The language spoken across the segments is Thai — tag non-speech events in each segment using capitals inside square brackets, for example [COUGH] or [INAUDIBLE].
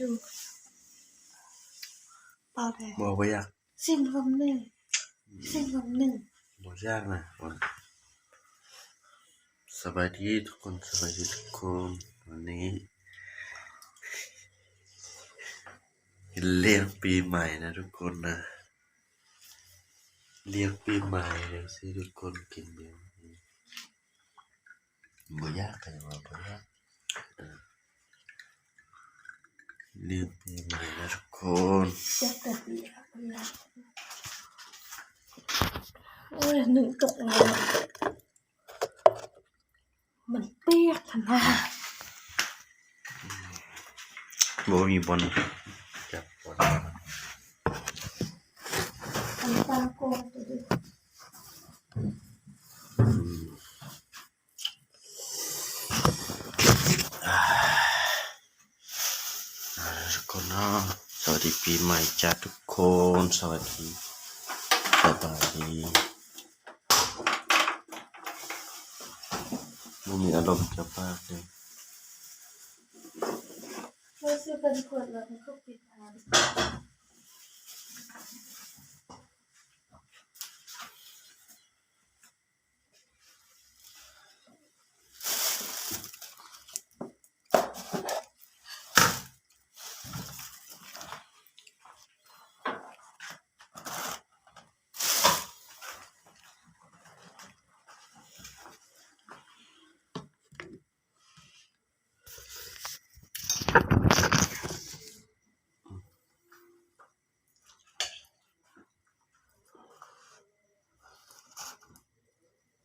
ดูเปล่าแท้บอกว่าอยากสิ้นผมหนึ่งสิ้นผมหนึ่งบอกยากนะวันสบายดีทุกคนสบายดีทุกคนวันนี้เลี้ยงปีใหม่นะทุกคนนะเลี้ยงปีใหม่เดี๋ยวสิทุกคนกินเดี๋ยวนี้บ่ยากกันว่าบ่ยาก เออเลี้ยงปีใหม่นะทุกคนเจ็บแต่เบียร์เบียร์โอ้ยหนึ่งตกเลยอะมันเปียกขนาดบ่มีบอลจับบอลทำตาโกงตัวดิทุกคนเนาะสวัสดีปีใหม่จ้าทุกคน สวัสดีสบายดีไม่มีอารมณ์จะปากเลยเราซื้อเป็นขวดแล้วมันก็ปิดทาน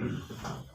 Mm-hmm. [CLEARS THROAT]